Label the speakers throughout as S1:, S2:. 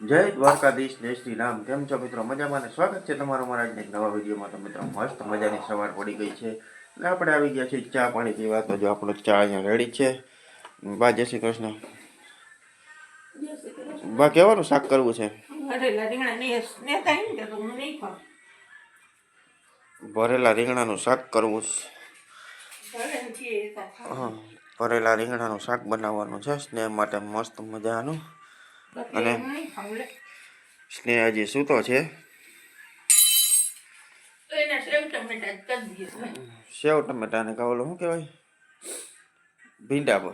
S1: જય દ્વારકાધીશ જય શ્રી રામ કેમ છો મિત્રો? મજામાં અને સ્વાગત છે તમારું મારા આજના એક નવા વિડીયોમાં. તો મિત્રો મસ્ત મજાની સવાર પડી ગઈ છે. એટલે આપણે આવી ગયા છીએ ચા પાણી પીવા. તો જો આપણો ચા અહીંયા રેડી છે. બા જય શ્રી કૃષ્ણ. બા કેવાનું શાક કરવું છે?
S2: ભરેલા
S1: રીંગણાનું શાક કરવું છે. હા ભરેલા રીંગણાનું શાક બનાવવાનું છે. સ્નેહ માટે મસ્ત મજાનું. અને- સ્નેહ હજી સૂતો છે?
S2: સેવ.
S1: ટમેટાને કાવલો શું કહેવાય? ભીંડા પર.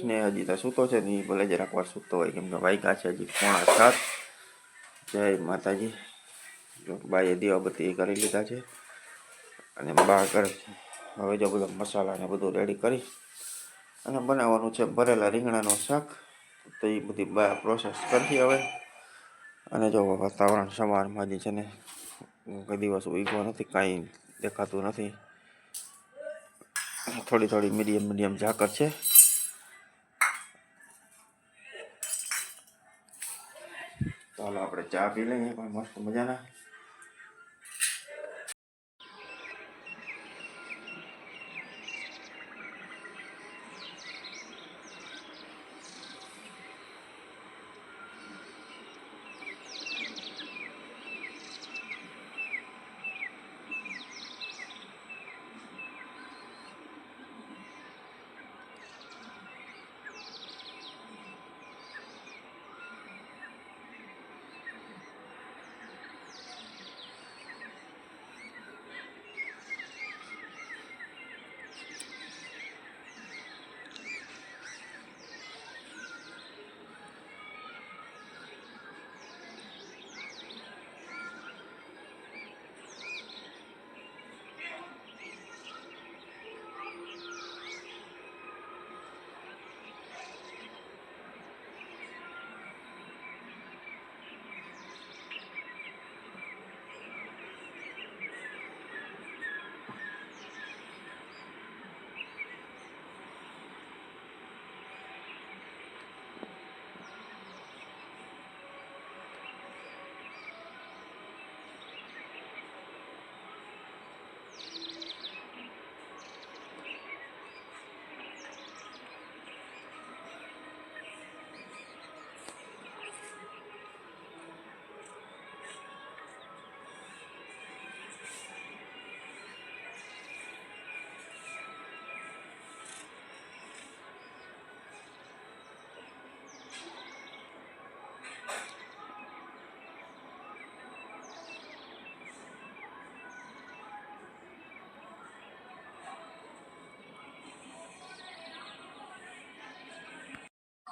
S1: સ્નેહ હજી તો સૂતો છે? ને એ ભલે જરાક વાર સૂતો હોય, કેમ કે વાગ્યા છે હજી પોણા સાત. જય માતાજી. જો બાઈએ દીવાબત્તી કરી લીધા છે. અને બા કરે હવે જો બધા મસાલા ને બધું રેડી કરી અને બનાવવાનું છે ભરેલા રીંગણાનું શાક. તો એ બધી પ્રોસેસ કરતી હવે. અને જો વાતાવરણ સવારમાં જે છે ને, કોઈ દિવસ ઉગ્યો નથી, કાંઈ દેખાતું નથી. થોડી થોડી મીડિયમ મીડિયમ ઝાકર છે. ચાલો આપણે ચા પી લઈએ પણ મસ્ત મજાના.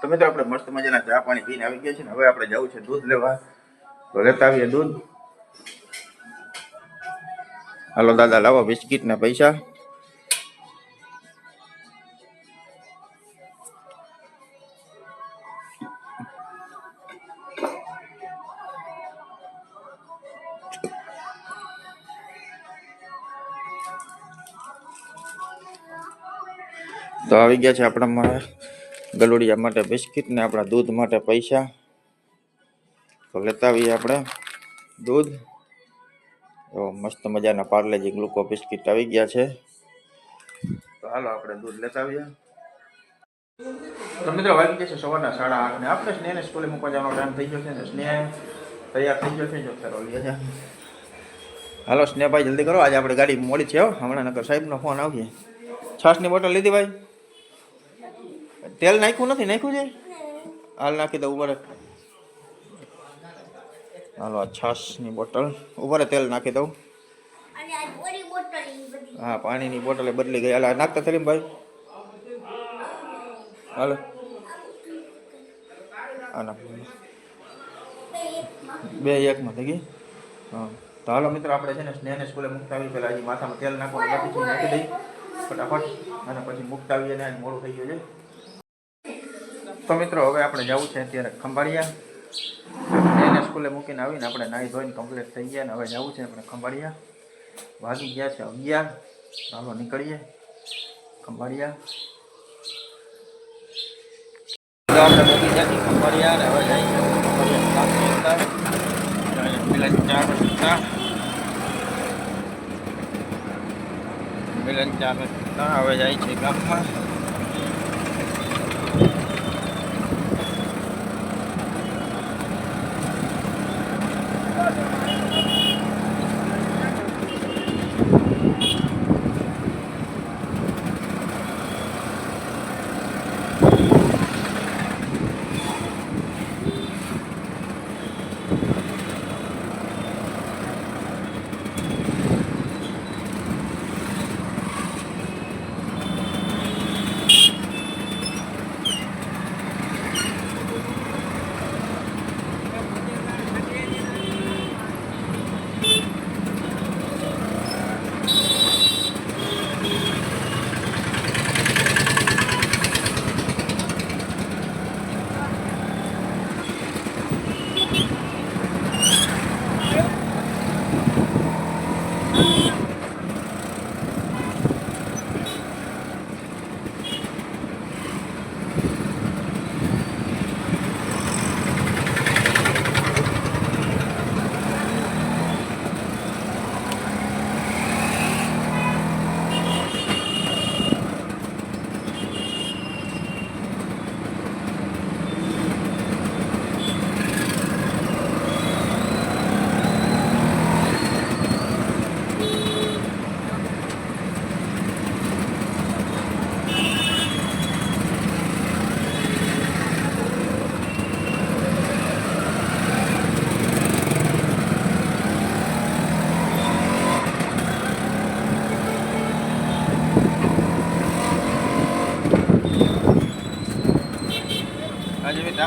S1: તો મિત્રો આપણે મસ્ત મજાના ચા પાણી પીને આવી ગયા છે ને હવે આપણે જવું છે દૂધ લેવા. તો લેતા આવીએ દૂધ. હાલો દાદા, લાવો બિસ્કિટ ના પૈસા. તો આવી ગયા છે આપણા મારા. ગલુડિયા માટે બિસ્કિટ ને આપણા દૂધ માટે પૈસા. તો લેતા આવીએ આપણે દૂધ. એવો મસ્ત મજાના પાર્લેજી ગ્લુકો બિસ્કિટ આવી ગયા છે. તો હાલો આપણે દૂધ લેતા આવીએ. તો મિત્રો વાગી જશે સવારના સાડા આઠ ને. આપણે સ્નેહને સ્કૂલે મૂકવા ટાઈમ થઈ ગયો છે ને. સ્નેહ તૈયાર થઈ ગયો છે જો ફેરો લે છે. હાલો સ્નેહભાઈ, જલ્દી કરો. આજે આપણે ગાડી મોડી છે હમણાં નકર સાહેબનો ફોન આવશે. છાસની બોટલ લીધી ભાઈ? તેલ નાખ્યું નથી? નાખ્યું છે? હાલ નાખી દઉં ઉપર હાલો આ છાશની બોટલ. ઉપર તેલ નાખી દઉં. હા પાણીની બોટલ બદલી ગઈ. હાલ નાખતા થરી ભાઈ. હાલો. આ બે એકમાં. થઈ ગઈ. હા. તો હાલો મિત્રો આપણે છે ને સ્નેહને સ્કૂલે મૂકતા આવી પહેલાં હજી માથામાં તેલ નાખવાનું બાકી છે. નાખી દઈ ફટાફટ. અને પછી મૂકતા આવીએ ને મોડું થઈ ગયું છે. તો મિત્રો, હવે આપણે જવું છે અત્યારે ખંભાળિયા. એને સ્કૂલે મૂકીને આવીને આપણે નાહી ધોઈને કમ્પ્લીટ થઈ ગયા ને હવે જવું છે આપણે ખંભાળિયા. વાગી ગયા છે અગિયાર. ચાલો નીકળીએ. ખંભાળિયા. આપણે હવે મિલન ચા રસ્તા મિલન ચા રસ્તા હવે જાય છે ગામમાં.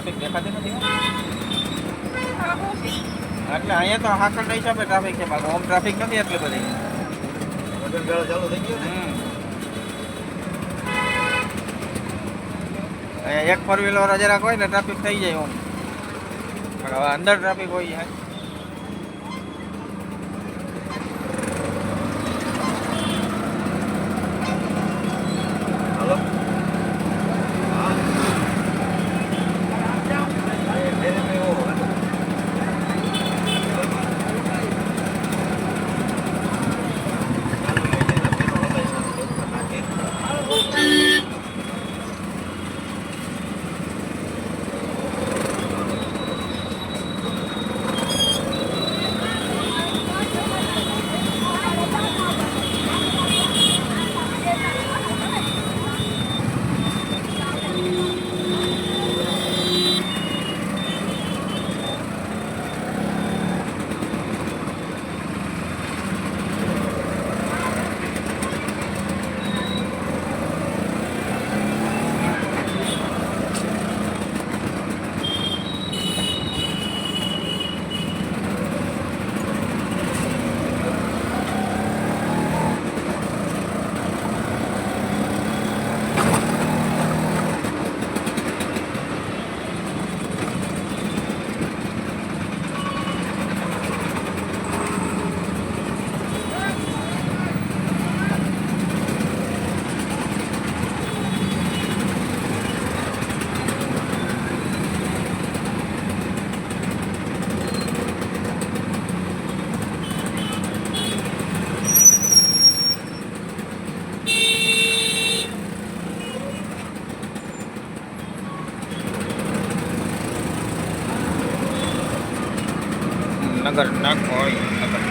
S1: ટ્રાફિક દેખાતી નથી એટલે અહીંયા તો હાકરના હિસાબે ટ્રાફિક છે બાકી ઓમ ટ્રાફિક નથી એટલી બધી. હમ. અહીંયા એક ફોર વ્હીલર જરાક હોય ને ટ્રાફિક થઈ જાય ઓમ પણ હવે અંદર ટ્રાફિક હોય છે નગર નાક હોય નગર નાક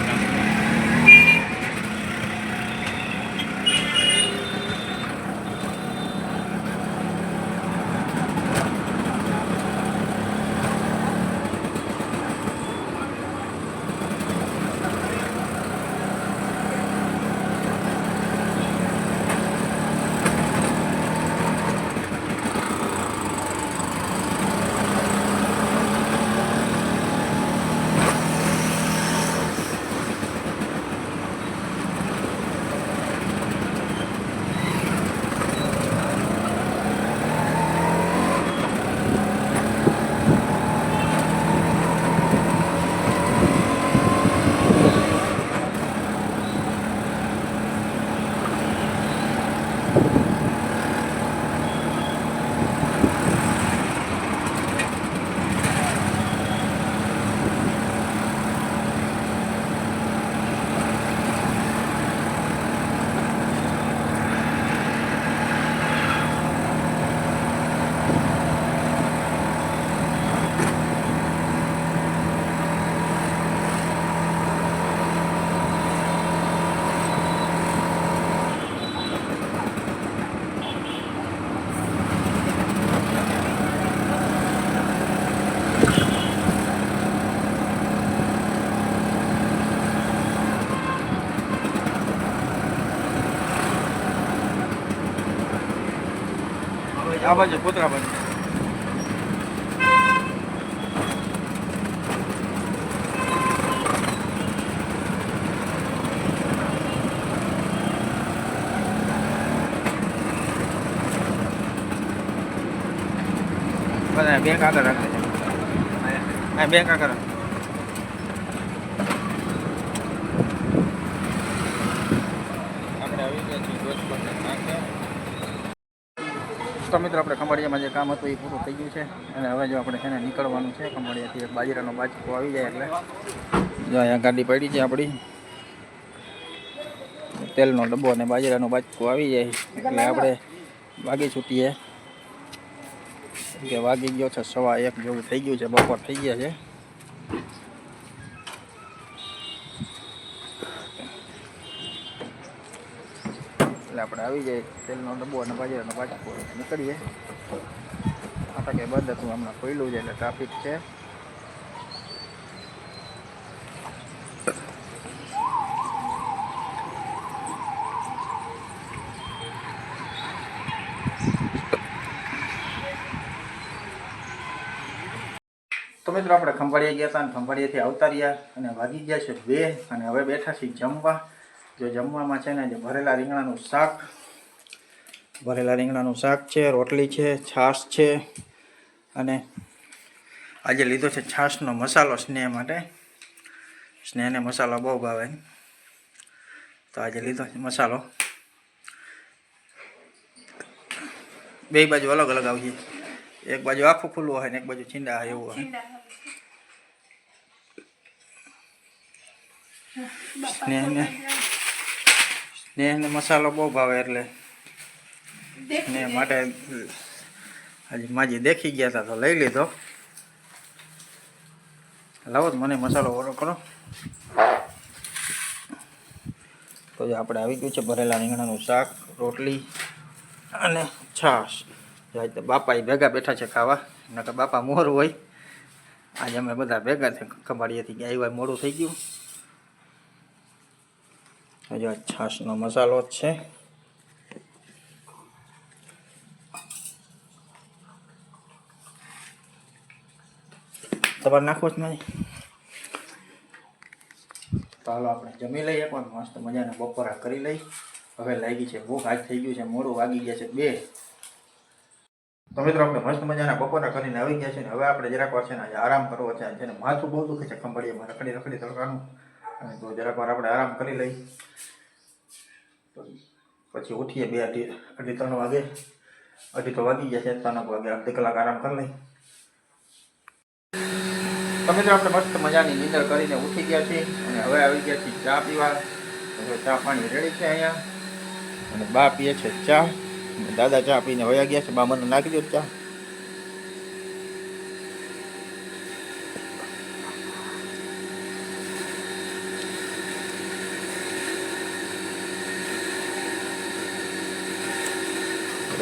S1: આ બાજુ કૂતરા બાજુ બધા બેંક આગળ રાખે છે હા બેંક આગળ રાખ. આપણે આવી ગયા છીએ દોસ્તોને નાખે તો મિત્રો આપણે ખંભાળિયામાં જે કામ હતું એ પૂરું થઈ ગયું છે. અને હવે જો આપણે છે ને નીકળવાનું છે, ખંભાળિયાથી બાજરાનો બાજકો આવી જાય એટલે. જો અહીંયા ગાડી પડી છે આપણી. તેલનો ડબ્બો અને બાજરાનો બાજકો આવી જાય. એટલે આપણે વાગી છૂટીએ. કે વાગી ગયો છે, સવા એક જેવું થઈ ગયું છે, બપોર થઈ ગયા છે. આવી જાય, તેલનો ડબ્બો અને બાજરાનો બાજકો નીકળીએ. આટકે બંધ હતું, હમણાં ખોયલું છે એટલે ટ્રાફિક છે. તો મિત્રો, આપણે ખંભાળિયા ગયા હતા અને ખંભાળિયાથી આવતા રહ્યા અને વાગી ગયા છે બે અને હવે બેઠા છીએ જમવા. જો જમવામાં છે ને જે ભરેલા રીંગણાનું શાક ભરેલા રીંગણાનું શાક છે રોટલી છે છાશ છે અને આજે લીધો છે છાશનો મસાલો સ્નેહ માટે. સ્નેહને મસાલો બહુ ભાવે તો આજે લીધો છે મસાલો. બે બાજુ અલગ અલગ આવશે. એક બાજુ આખું ખુલ્લું હોય ને એક બાજુ છીંડા હોય એવું હોય. સ્નેહને સ્નેહને મસાલો બહુ ભાવે એટલે. ને માટે હજી માજી દેખી ગયા હતા તો લઈ લીધો. લાવો તો મને મસાલો ઓર્ડર કરો. તો આપણે આવી ગયું છે ભરેલા રીંગણાનું શાક રોટલી અને છાશ. તો બાપા ભેગા બેઠા છે ખાવા નકર બાપા મોર હોય. આજે અમે બધા ભેગા છે ખંભાળિયાથી ગયા આવ્યા મોડું થઈ ગયું. હજુ આ છાશનો મસાલો જ છે. તમારે નાખવો જ નહીં? ચાલો આપણે જમી લઈએ પણ મસ્ત મજાના બપોરા કરી લઈ. હવે લાગી છે ભૂખ, આજ થઈ ગયું છે, મોડું વાગી ગયા છે બે. તો મિત્રો આપણે મસ્ત મજાના બપોરા કરીને આવી ગયા છે ને હવે આપણે જરાક વાર છે ને આજે આરામ કરવો છે. છે ને માથું બહુ દુખે છે ખંભાળીમાં રખડી રખડી તડકાનું અને તો જરાક વાર આપણે આરામ કરી લઈ. પછી ઉઠીએ બે અઢી અઢી ત્રણ વાગે. અઢી તો વાગી છે ત્રણ વાગે અડધી કલાક આરામ કરી લઈ. તો મિત્રો આપણે મસ્ત મજાની નીંદર કરીને ઉઠી ગયા છીએ અને હવે આવી ગયા છીએ ચા પીવા. હવે ચા પાણી રેડી છે અહીંયા. અને બા પીએ છે ચા. દાદા ચા પીને વયા ગયા છે, બા મને નાખી દો ચા.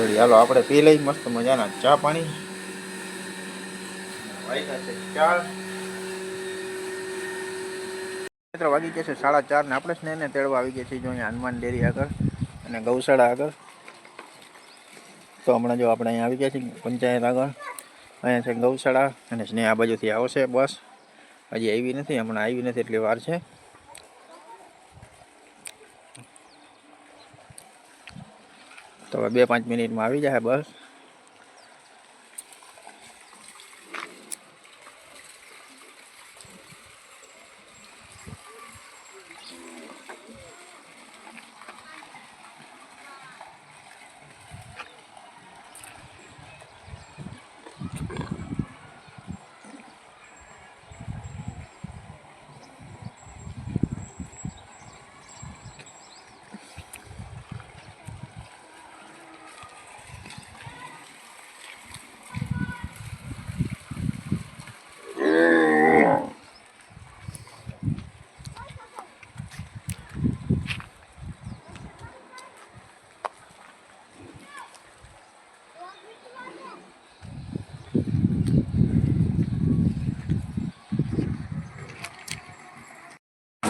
S1: રેડી હાલો, આપણે પી લઈ મસ્ત મજાના ચા પાણી. મિત્રો, વાગી ગયા છે સાડા ચાર ને. આપણે સ્નેહને તેડવા આવી ગયા છીએ જો અહીંયા હનુમાન ડેરી આગળ અને ગૌશાળા આગળ. તો હમણાં જો આપણે અહીંયા આવી ગયા છીએ પંચાયત આગળ. અહીંયા છે ગૌશાળા અને સ્નેહ આ બાજુથી આવશે બસ. હજી આવી નથી, હમણાં આવી નથી એટલી વાર છે. તો બે પાંચ મિનિટમાં આવી જાય બસ.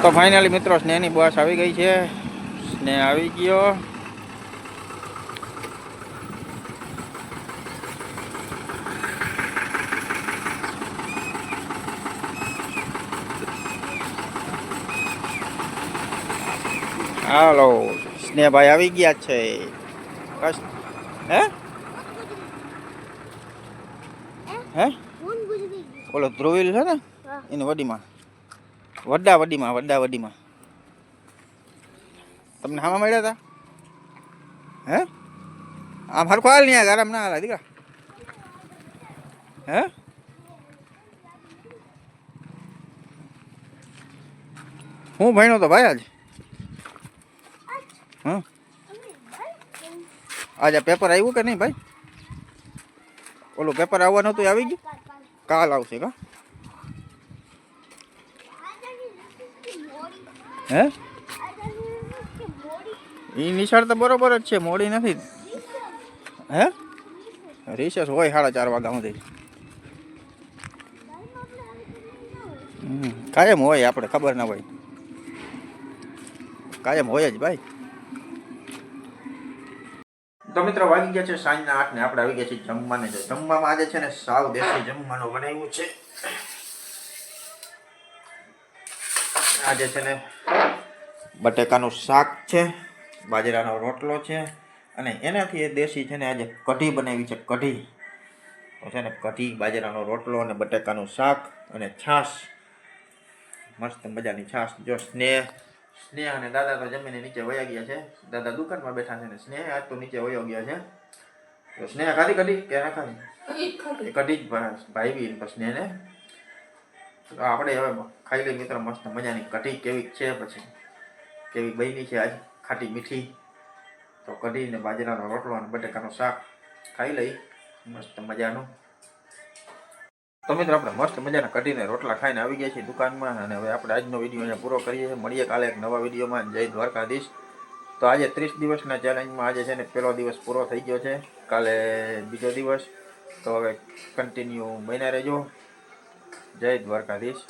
S1: તો ફાઇનલી મિત્રો સ્નેહની બસ આવી ગઈ છે સ્નેહ આવી ગયો હાલો સ્નેહભાઈ આવી ગયા છે હે હે ઓલો ધ્રુવિલ છે ને એની વડીમાં વડા વડીમાં વડા વડીમાં. તમને હામાં મળ્યા હતા હે? આમ હરખો હાલ નહીં આરામ ના હાલ દીકરા. હે? હું ભણ્યો તો ભાઈ આજ? હા? આજે પેપર આવ્યું કે નહીં ભાઈ? ઓલું પેપર આવવાનું હતું એ આવી ગયું? કાલ આવશે કા? હે? એ નિશાળ તો બરોબર જ છે, મોડી નથી. હે? રિસેસ હોય સાડા ચાર વાગ્યા સુધી. કાયમ હોય આપણે, ખબર ના હોય. કાયમ હોય જ ભાઈ. તો મિત્રો વાગી ગયા છે સાંજના આઠ ને આપણે આવી ગયા છીએ જમવાને. જમવામાં આજે છે ને સાવ દેશી જમવાનું બનાવ્યું છે. આજે છે ને બટેકાનું શાક છે બાજરાનો રોટલો છે અને એનાથી એ દેશી છે ને આજે કઢી બનાવી છે કઢી. તો છે ને કઢી બાજરાનો રોટલો અને બટેકાનું શાક અને છાશ. મસ્ત મજાની છાશ. જો સ્નેહ સ્નેહ અને દાદા તો જમીને નીચે વયા ગયા છે. દાદા દુકાનમાં બેઠા છે ને સ્નેહ આજ તો નીચે વયો ગયા છે. તો સ્નેહ ખાધી કઢી? કે ના ખાધી? કઢી જ ભાઈ સ્નેહને આપણે હવે ખાઈ લઈએ મિત્રો મસ્ત મજાની કઢી કેવી છે પછી? કેવી બની છે આજ? ખાટી મીઠી. તો કઢીને બાજરાનો રોટલો અને બટેકાનું શાક ખાઈ લઈ મસ્ત મજાનું. તો મિત્રો આપણે મસ્ત મજાના કઢીને રોટલા ખાઈને આવી ગયા છીએ દુકાનમાં અને હવે આપણે આજનો વીડિયો અહીંયા પૂરો કરીએ. છીએ મળીએ કાલે એક નવા વિડીયોમાં. જય દ્વારકાધીશ. તો આજે ત્રીસ દિવસના ચેલેન્જમાં આજે છે ને પહેલો દિવસ પૂરો થઈ ગયો છે. કાલે બીજો દિવસ. તો હવે કન્ટિન્યુ બન્યા રહેજો. જય દ્વારકાધીશ.